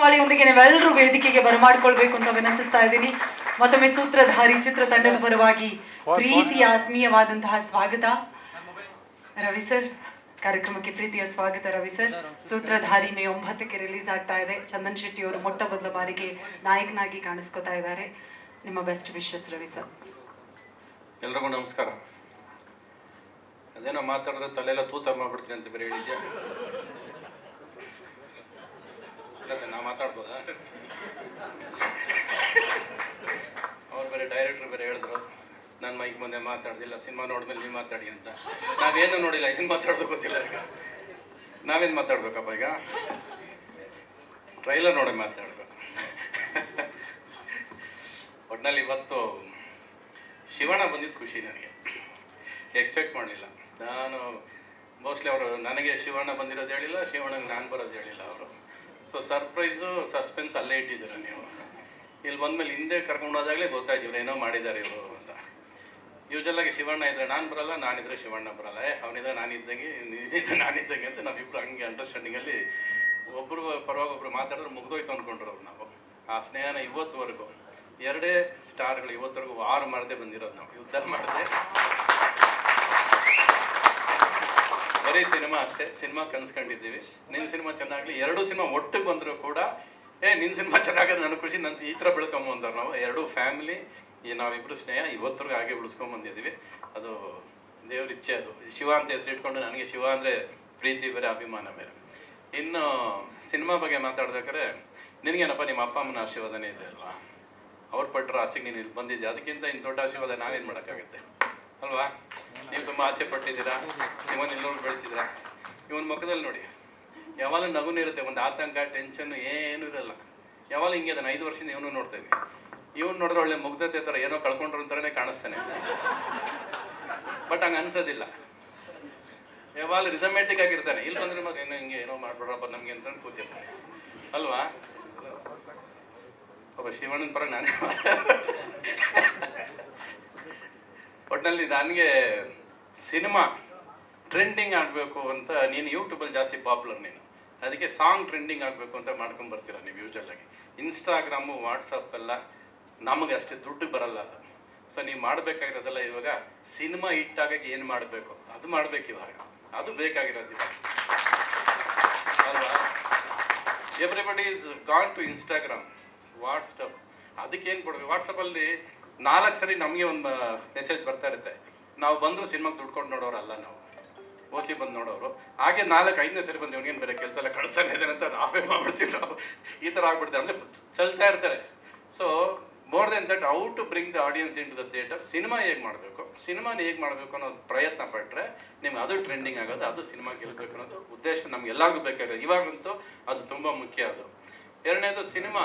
ಪಾಳಿಯೊಂದಿಗೆ ನೀವೆಲ್ಲರೂ ವೇದಿಕೆಗೆ ಬರಮಾಡ್ಕೊಳ್ಬೇಕು ಅಂತ ವಿನಂತಿಸ್ತಾ ಇದ್ದೀನಿ. ಮತ್ತೊಮ್ಮೆ ಸೂತ್ರಧಾರಿ ಚಿತ್ರ ತಂಡದ ಪರವಾಗಿ ಪ್ರೀತಿಯ, ಆತ್ಮೀಯವಾದಂತಹ ಸ್ವಾಗತ. ರವಿ ಸರ್, ಕಾರ್ಯಕ್ರಮಕ್ಕೆ ಪ್ರೀತಿಯ ಸ್ವಾಗತ ರವಿ ಸರ್. ಸೂತ್ರಧಾರಿ ಮೇ ಒಂಬತ್ತಕ್ಕೆ ರಿಲೀಸ್ ಆಗ್ತಾ ಇದೆ. ಚಂದನ್ ಶೆಟ್ಟಿ ಅವರು ಮೊಟ್ಟ ಮೊದಲ ಬಾರಿಗೆ ನಾಯಕನಾಗಿ ಕಾಣಿಸ್ಕೊತಾ ಇದ್ದಾರೆ. ನಿಮ್ಮ ಬೆಸ್ಟ್ ವಿಶಸ್ ರವಿ ಸರ್. ಎಲ್ರಿಗೂ ನಮಸ್ಕಾರ. ಅದೇನೋ ಮಾತಾಡಿದ್ರೆ ತಲೆಲ್ಲ ತೂತ ಮಾಡ್ಬಿಡ್ತೀನಿ ಅಂತ ಬೇರೆ ಹೇಳಿದ್ಯಾ? ಇಲ್ಲ ನಾ ಮಾತಾಡ್ಬೋದಾ? ಅವ್ರು ಬೇರೆ ಡೈರೆಕ್ಟರ್ ಬೇರೆ ಹೇಳಿದ್ರು, ನಾನು ಮೈಕ್ ಮುಂದೆ ಮಾತಾಡ್ದಿಲ್ಲ, ಸಿನಿಮಾ ನೋಡಿದ್ಮೇಲೆ ನೀವು ಮಾತಾಡಿ ಅಂತ. ನಾವೇನು ನೋಡಿಲ್ಲ ಇದನ್ನು ಮಾತಾಡೋದು ಗೊತ್ತಿಲ್ಲ ಈಗ. ನಾವೇನು ಮಾತಾಡ್ಬೇಕಪ್ಪ ಈಗ? ಟ್ರೈಲರ್ ನೋಡಿ ಮಾತಾಡ್ಬೇಕು. ಒಟ್ಟಿನಲ್ಲಿ ಇವತ್ತು ಶಿವಣ್ಣ ಬಂದಿದ್ದು ಖುಷಿ ನನಗೆ. ಎಕ್ಸ್ಪೆಕ್ಟ್ ಮಾಡಲಿಲ್ಲ. ನಾನು ಮೋಸ್ಟ್ಲಿ ಅವರು, ನನಗೆ ಶಿವಣ್ಣ ಬಂದಿರೋದು ಹೇಳಿಲ್ಲ, ಶಿವಣ್ಣಗೆ ನಾನು ಬರೋದು ಹೇಳಿಲ್ಲ ಅವರು. ಸೊ ಸರ್ಪ್ರೈಸು ಸಸ್ಪೆನ್ಸ್ ಅಲ್ಲೇ ಇಟ್ಟಿದ್ದೀರ ನೀವು. ಇಲ್ಲಿ ಬಂದಮೇಲೆ ಹಿಂದೆ ಕರ್ಕೊಂಡೋದಾಗಲೇ ಗೊತ್ತಾಯ್ತು ಏನೋ ಮಾಡಿದ್ದಾರೆ ಇವರು ಅಂತ. ಯೂಜಲಾಗಿ ಶಿವಣ್ಣ ಇದ್ರೆ ನಾನು ಬರಲ್ಲ, ನಾನಿದ್ರೆ ಶಿವಣ್ಣ ಬರಲ್ಲ. ಏ, ಅವನಿದ್ರೆ ನಾನಿದ್ದಂಗೆ, ನೀನಿದ್ರೆ ನಾನಿದ್ದಂಗೆ ಅಂತ ನಾವಿಬ್ರು ಹಂಗೆ ಅಂಡರ್ಸ್ಟ್ಯಾಂಡಿಂಗಲ್ಲಿ ಒಬ್ಬರು ಪರವಾಗಿ ಒಬ್ರು ಮಾತಾಡಿದ್ರೆ ಮುಗ್ದೋಯ್ತು ಅಂದ್ಕೊಂಡ್ರು ನಾವು. ಆ ಸ್ನೇಹನ ಇವತ್ತುವರೆಗೂ, ಎರಡೇ ಸ್ಟಾರ್ಗಳು ಇವತ್ತರೆಗೂ ವಾರ ಮಾಡದೆ ಬಂದಿರೋದು ನಾವು. ಯುದ್ಧ ಮಾಡದೆ ಬರೀ ಸಿನಿಮಾ ಅಷ್ಟೇ, ಸಿನಿಮಾ ಕನ್ಸ್ಕೊಂಡಿದ್ದೀವಿ. ನಿನ್ನ ಸಿನಿಮಾ ಚೆನ್ನಾಗಲಿ, ಎರಡು ಸಿನಿಮಾ ಒಟ್ಟಿಗೆ ಬಂದರೂ ಕೂಡ, ಏ ನಿನ್ನ ಸಿನಿಮಾ ಚೆನ್ನಾಗಿದೆ ನನ್ನ ಖುಷಿ ನನ್ನ ಈ ಥರ ಬೆಳ್ಕೊಂಬ ಅಂದ್ರೆ ನಾವು. ಎರಡು ಫ್ಯಾಮಿಲಿ, ಈ ನಾವಿಬ್ಬರು ಸ್ನೇಹ, ಇವತ್ತರೆಗೂ ಹಾಗೆ ಬೆಳೆಸ್ಕೊಂಬಂದಿದ್ದೀವಿ ಅದು ದೇವ್ರ ಇಚ್ಛೆ ಅದು. ಶಿವ ಅಂತ ಹೆಸರು ಇಟ್ಕೊಂಡು ನನಗೆ ಶಿವ ಅಂದರೆ ಪ್ರೀತಿ, ಬೇರೆ ಅಭಿಮಾನ ಬೇರೆ. ಇನ್ನು ಸಿನಿಮಾ ಬಗ್ಗೆ ಮಾತಾಡ್ಬೇಕಾದ್ರೆ, ನಿನಗೇನಪ್ಪ ನಿಮ್ಮ ಅಪ್ಪ ಅಮ್ಮನ ಆಶೀರ್ವಾದನೇ ಇದೆ ಅಲ್ವಾ? ಅವ್ರು ಪಟ್ಟರ ಆಸೆಗೆ ನೀನು ಇಲ್ಲಿ ಬಂದಿದ್ದೆ ಅದಕ್ಕಿಂತ ಇನ್ನು ದೊಡ್ಡ ಆಶೀರ್ವಾದ ನಾವೇನು ಮಾಡೋಕ್ಕಾಗುತ್ತೆ? ಅಲ್ವಾ? ನೀವು ತುಂಬ ಆಸೆ ಪಟ್ಟಿದ್ದೀರಾ? ನಿಮ್ಮನ್ನು ಎಲ್ಲರೂ ಬೆಳೆಸಿದ್ದೀರಾ? ಇವನ್ ಮುಖದಲ್ಲಿ ನೋಡಿ. ಯಾವಾಗ ನಗುನೇ ಇರುತ್ತೆ, ಒಂದು ಆತಂಕ ಟೆನ್ಷನ್ ಏನೂ ಇರಲ್ಲ. ಯಾವಾಗ ಹಿಂಗೆ ಅದನ್ನು ಐದು ವರ್ಷದಿಂದ ಇವನು ನೋಡ್ತಾ ಇವ್ನು ನೋಡಿದ್ರೆ ಒಳ್ಳೆ ಮುಗ್ಧತೆ ಥರ ಏನೋ ಕಳ್ಕೊಂಡ್ರು ಅಂತಾನೆ ಕಾಣಿಸ್ತಾನೆ. ಬಟ್ ಹಂಗೆ ಅನ್ಸೋದಿಲ್ಲ. ಯಾವಾಗ ರಿದಮೆಟಿಕ್ ಆಗಿರ್ತಾನೆ. ಇಲ್ಲಿ ಬಂದ್ರೆ ಮಗ ಏನೋ ಹಿಂಗೆ ಏನೋ ಮಾಡ್ಬಿಡ್ರಪ್ಪ ನಮಗೆ ಅಂತ ಕೂತಿರ್ತಾನೆ. ಅಲ್ವಾ? ಒಬ್ಬ ಶಿವಣ್ಣನ ಪರ ನಾನೇ ಒಟ್ಟಿನಲ್ಲಿ ನನಗೆ ಸಿನಿಮಾ ಟ್ರೆಂಡಿಂಗ್ ಆಗಬೇಕು ಅಂತ ನೀನು ಯೂಟ್ಯೂಬಲ್ಲಿ ಜಾಸ್ತಿ ಪಾಪ್ಯುಲರ್ ನೀನು. ಅದಕ್ಕೆ ಸಾಂಗ್ ಟ್ರೆಂಡಿಂಗ್ ಆಗಬೇಕು ಅಂತ ಮಾಡ್ಕೊಂಡು ಬರ್ತೀರ ನೀವು ಯೂಶಲಾಗಿ ಇನ್ಸ್ಟಾಗ್ರಾಮು ವಾಟ್ಸಪ್ ಎಲ್ಲ ನಮಗೆ ಅಷ್ಟೇ ದುಡ್ಡು ಬರಲ್ಲ ಅದು. ಸೊ ನೀವು ಮಾಡಬೇಕಾಗಿರೋದೆಲ್ಲ ಇವಾಗ ಸಿನಿಮಾ ಇಟ್ಟಾಗ ಏನು ಮಾಡಬೇಕು? ಅದು ಮಾಡಬೇಕು ಇವಾಗ. ಅದು ಬೇಕಾಗಿರೋದು ಇವಾಗ. ಅಲ್ವಾ? Everybody is gone to Instagram WhatsApp ಅದಕ್ಕೇನು ಕೊಡಬೇಕು? ವಾಟ್ಸಪ್ಪಲ್ಲಿ ನಾಲ್ಕು ಸರಿ ನಮಗೆ ಒಂದು ಮೆಸೇಜ್ ಬರ್ತಾ ಇರುತ್ತೆ. ನಾವು ಬಂದರೂ ಸಿನಿಮಾಗೆ ದುಡ್ಕೊಂಡು ನೋಡೋರಲ್ಲ ನಾವು. ಓಸಿ ಬಂದು ನೋಡೋರು. ಹಾಗೆ ನಾಲ್ಕು, ಐದನೇ ಸರಿ ಬಂದು ಇವನಿಗೇನು ಬೇರೆ ಕೆಲಸ ಎಲ್ಲ ಕಳಿಸ್ತಾನೆ ಇದ್ದಾನೆ ಅಂತ ನಾವೇ ಮಾಡ್ಬಿಡ್ತೀವಿ ನಾವು? ಈ ಥರ ಆಗ್ಬಿಡ್ತಾರೆ ಅಂದರೆ ಚಲ್ತಾ ಇರ್ತಾರೆ. So more than that out to bring the audience into the theatre cinema ಹೇಗೆ ಮಾಡಬೇಕು? ಸಿನಿಮಾನ ಹೇಗೆ ಮಾಡಬೇಕು ಅನ್ನೋದು ಪ್ರಯತ್ನ ಪಟ್ಟರೆ ನಿಮ್ಗೆ ಅದು ಟ್ರೆಂಡಿಂಗ್ ಆಗೋದು, ಅದು ಸಿನಿಮಾ ಗೆಲ್ಲಬೇಕು ಅನ್ನೋದು ಉದ್ದೇಶ ನಮ್ಗೆ ಎಲ್ಲರಿಗೂ ಬೇಕಾಗೋದು ಇವಾಗಂತೂ ಅದು ತುಂಬ ಮುಖ್ಯ ಅದು. ಎರಡನೇದು ಸಿನಿಮಾ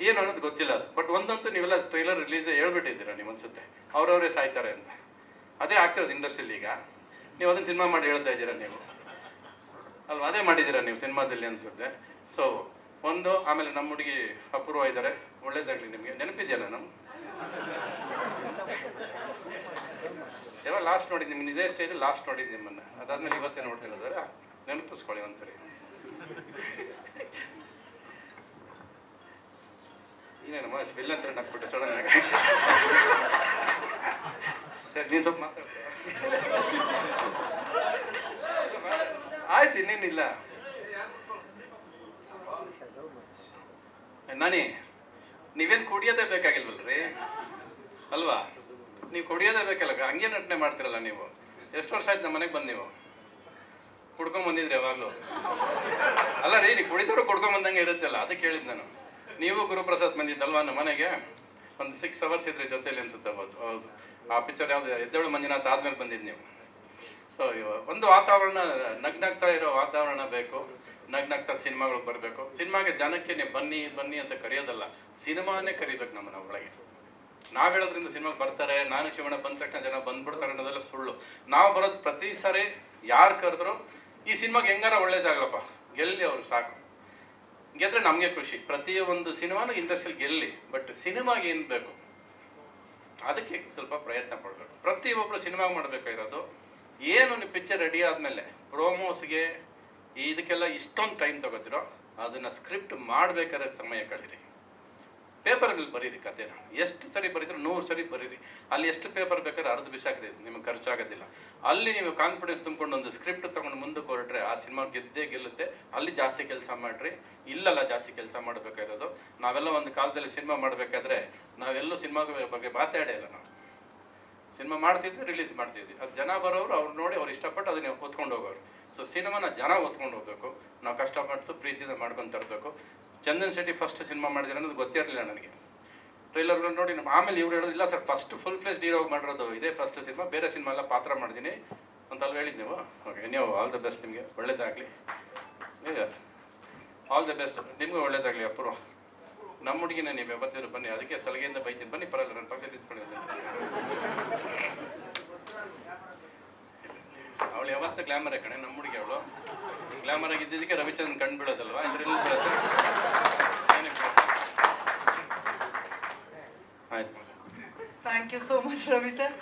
ಏನು ಅನ್ನೋದು ಗೊತ್ತಿಲ್ಲ ಅದು. ಬಟ್ ಒಂದಂತೂ ನೀವೆಲ್ಲ ಟ್ರೈಲರ್ ರಿಲೀಸ್ ಹೇಳ್ಬಿಟ್ಟಿದ್ದೀರಾ ನೀವು ಅನ್ಸುತ್ತೆ. ಅವ್ರವರೇ ಸಾಯ್ತಾರೆ ಅಂತ. ಅದೇ ಆಗ್ತಿರೋದು ಇಂಡಸ್ಟ್ರಿಯಲ್ಲಿ ಈಗ. ನೀವು ಅದನ್ನ ಸಿನಿಮಾ ಮಾಡಿ ಹೇಳ್ತಾ ಇದ್ದೀರಾ ನೀವು? ಅಲ್ವಾ? ಅದೇ ಮಾಡಿದ್ದೀರಾ ನೀವು ಸಿನಿಮಾದಲ್ಲಿ ಅನ್ಸುತ್ತೆ. ಸೊ ಒಂದು, ಆಮೇಲೆ ನಮ್ಮ ಹುಡುಗಿ ಅಪೂರ್ವ ಇದ್ದಾರೆ. ಒಳ್ಳೇದಾಗಲಿ ನಿಮಗೆ. ನೆನಪಿದೆಯಲ್ಲ ನಾವು ಯಾವಾಗ ಲಾಸ್ಟ್ ನೋಡಿದ್ದು ನಿಮ್ಮ ಇದೇ ಸ್ಟೇಜ್ ಲಾಸ್ಟ್ ನೋಡಿದ್ದು ನಿಮ್ಮನ್ನು. ಅದಾದ್ಮೇಲೆ ಇವತ್ತೇ ನೋಡ್ತಿರೋದಾರ ನೆನಪಿಸ್ಕೊಳ್ಳಿ ಒಂದ್ಸರಿ. ಇನ್ನೇನಮ್ಮ ವಿಲ್ಲ ಅಂತ ಹಾಕ್ಬಿಟ್ಟು ಸಡನ್ ಆಗಿ. ಸರಿ, ನೀನು ಸ್ವಲ್ಪ ಮಾತಾಡ್ತೀಯ ಆಯ್ತು, ಇನ್ನೇನಿಲ್ಲ. ನಾನಿ, ನೀವೇನು ಕುಡಿಯೋದೇ ಬೇಕಾಗಿಲ್ವಲ್ರಿ? ಅಲ್ವಾ? ನೀವು ಕುಡಿಯೋದೇ ಬೇಕಲ್ಲ, ಹಂಗೆ ನಟನೆ ಮಾಡ್ತಿರಲ್ಲ ನೀವು. ಎಷ್ಟು ವರ್ಷ ಆಯ್ತು ನಮ್ಮ ಮನೆಗೆ ಬಂದು ನೀವು? ಕುಡ್ಕೊಂಡ್ ಬಂದಿದ್ರಿ ಯಾವಾಗಲೂ? ಅಲ್ಲ ರೀ, ನೀವು ಕುಡಿದವರು ಕುಡ್ಕೊಂಡ್ ಬಂದಂಗೆ ಇರುತ್ತಲ್ಲ, ಅದಕ್ಕೆ ಹೇಳಿದ್ ನಾನು. ನೀವು ಗುರುಪ್ರಸಾದ್ ಬಂದಿದ್ದಲ್ವಾ ನಮ್ಮ ಮನೆಗೆ? ಒಂದು ಸಿಕ್ಸ್ ಅವರ್ಸ್ ಇದ್ರೆ ಜೊತೆಲಿ ಅನ್ಸುತ್ತೆ ಅವತ್ತು. ಹೌದು. ಆ ಪಿಕ್ಚರ್ ಯಾವ್ದು? ಎದ್ದೇಳು ಮಂಜುನಾಥ್ ಆದ್ಮೇಲೆ ಬಂದಿದ್ದು ನೀವು. ಸೊ ಒಂದು ವಾತಾವರಣ, ನಗ್ನಗ್ತಾ ಇರೋ ವಾತಾವರಣ ಬೇಕು. ನಗ್ನಗ್ತಾ ಸಿನಿಮಾಗಳು ಬರಬೇಕು. ಸಿನಿಮಾಗೆ ಜನಕ್ಕೆ ನೀವು ಬನ್ನಿ ಬನ್ನಿ ಅಂತ ಕರೆಯೋದಲ್ಲ, ಸಿನಿಮಾನೇ ಕರಿಬೇಕು ನಮ್ಮನ್ನ ಒಳಗೆ. ನಾವು ಹೇಳೋದ್ರಿಂದ ಸಿನಿಮಾಗೆ ಬರ್ತಾರೆ, ನಾನು ಶಿವಣ್ಣ ಬಂದ ತಕ್ಷಣ ಜನ ಬಂದ್ಬಿಡ್ತಾರೆ ಅನ್ನೋದೆಲ್ಲ ಸುಳ್ಳು. ನಾವು ಬರೋದು ಪ್ರತಿ ಸಾರಿ ಯಾರು ಕರೆದ್ರು, ಈ ಸಿನಿಮಾಗೆ ಹೆಂಗಾರ ಒಳ್ಳೇದಾಗಲಪ್ಪ. ಗೆಲ್ಲಿ ಅವರು ಸಾಕು. ಗೆದ್ರೆ ನಮಗೆ ಖುಷಿ. ಪ್ರತಿ ಒಂದು ಸಿನಿಮಾನು ಇಂಡಸ್ಟ್ರಿಯಲ್ಲಿ ಗೆಲ್ಲಿ ಬಟ್ ಸಿನಿಮಾಗೆ ಏನು ಬೇಕು? ಅದಕ್ಕೆ ಸ್ವಲ್ಪ ಪ್ರಯತ್ನ ಪಡಬೇಕು. ಪ್ರತಿಯೊಬ್ಬರು ಸಿನಿಮಾ ಮಾಡಬೇಕಾಗಿರೋದು, ಏನು ನೀವು ಪಿಕ್ಚರ್ ರೆಡಿ ಆದಮೇಲೆ ಪ್ರೋಮೋಸ್ಗೆ ಇದಕ್ಕೆಲ್ಲ ಇಷ್ಟೊಂದು ಟೈಮ್ ತಗೋತಿರೋ, ಅದನ್ನು ಸ್ಕ್ರಿಪ್ಟ್ ಮಾಡಬೇಕಾದ್ರೆ ಸಮಯ ಕಳೀರಿ. ಪೇಪರಲ್ಲಿ ಬರೀರಿ ಕಥೆನ ಎಷ್ಟು ಸರಿ ಬರೀತಾರೆ ನೂರು ಸರಿ ಬರೀರಿ. ಅಲ್ಲಿ ಎಷ್ಟು ಪೇಪರ್ ಬೇಕಾದ್ರೆ ಅರ್ಧ ಬಿಸಾಕ್ರಿ, ನಿಮಗೆ ಖರ್ಚಾಗೋದಿಲ್ಲ. ಅಲ್ಲಿ ನೀವು ಕಾನ್ಫಿಡೆನ್ಸ್ ತುಂಬಿಕೊಂಡು ಒಂದು ಸ್ಕ್ರಿಪ್ಟ್ ತಗೊಂಡು ಮುಂದಕ್ಕೆ ಹೊರಟ್ರೆ ಆ ಸಿನಿಮಾ ಗೆದ್ದೇ ಗೆಲ್ಲುತ್ತೆ. ಅಲ್ಲಿ ಜಾಸ್ತಿ ಕೆಲಸ ಮಾಡ್ರಿ. ಇಲ್ಲಲ್ಲ ಜಾಸ್ತಿ ಕೆಲಸ ಮಾಡಬೇಕಾಗಿರೋದು. ನಾವೆಲ್ಲ ಒಂದು ಕಾಲದಲ್ಲಿ ಸಿನಿಮಾ ಮಾಡಬೇಕಾದ್ರೆ ನಾವೆಲ್ಲೂ ಸಿನಿಮಾ ಬಗ್ಗೆ ಮಾತಾಡೇ ಇಲ್ಲ ನಾವು. ಸಿನಿಮಾ ಮಾಡ್ತಿದ್ವಿ ರಿಲೀಸ್ ಮಾಡ್ತಿದ್ವಿ. ಅದು ಜನ ಬರೋರು ಅವ್ರು ನೋಡಿ ಅವ್ರು ಇಷ್ಟಪಟ್ಟು ಅದನ್ನ ಹೊತ್ಕೊಂಡು ಹೋಗೋರು ಸೊ ಸಿನಿಮಾನ ಜನ ಹೊತ್ಕೊಂಡು ಹೋಗ್ಬೇಕು. ನಾವು ಕಷ್ಟಪಟ್ಟು ಪ್ರೀತಿಯಿಂದ ಮಾಡ್ಕೊಂಡು ತರಬೇಕು. ಚಂದನ್ ಶೆಟ್ಟಿ ಫಸ್ಟ್ ಸಿನಿಮಾ ಮಾಡಿದ್ರೆ ಅನ್ನೋದು ಗೊತ್ತಿರಲಿಲ್ಲ ನನಗೆ. ಟ್ರೈಲರ್ಗಳು ನೋಡಿ ಆಮೇಲೆ ಇವ್ರು ಹೇಳೋದು, ಇಲ್ಲ ಸರ್ ಫಸ್ಟ್ ಫುಲ್ ಫ್ಲೇಸ್ ಹೀರೋ ಮಾಡಿರೋದು ಇದೇ ಫಸ್ಟ್ ಸಿನಿಮಾ ಬೇರೆ ಸಿನಿಮಾ ಎಲ್ಲ ಪಾತ್ರ ಮಾಡಿದ್ದೀನಿ ಅಂತ ಅಲ್ಲಿ ಹೇಳಿದ್ದು ನೀವು. ಓಕೆ ನೀವು ಆಲ್ ದ ಬೆಸ್ಟ್ ನಿಮಗೆ. ಒಳ್ಳೇದಾಗಲಿ. ಆಲ್ ದ ಬೆಸ್ಟ್ ನಿಮಗೂ ಒಳ್ಳೇದಾಗಲಿ ಅಪೂರ್ವ. ನಮ್ಮ ಹುಡುಗಿನ ನೀವು ಯಾವತ್ತಿದ್ರು ಬನ್ನಿ. ಅದಕ್ಕೆ ಸಲಿಗೆಯಿಂದ ಬೈತೀನಿ. ಬನ್ನಿ, ಪರವಾಗಿಲ್ಲ, ನನ್ನ ಪಕ್ಕದಲ್ಲಿ ನಿಂತ್ಕೊಂಡಿದ್ದೀನಿ ಅವಳು ಯಾವತ್ತು ಗ್ಲಾಮರ್ ಕಣೆ, ನಮ್ಮ ಹುಡುಗಿ ಅವಳು. ಗ್ಲಾಮರ್ ಆಗಿದ್ದಕ್ಕೆ ರವಿಚಂದ್ರನ್ ಕಣ್ ಬಿಡೋದಲ್ವಾ? ಇದ್ರಲ್ಲಿ ಬಿಡುತ್ತೆ? ಆಯ್ತು. Thank you so much Ravi sir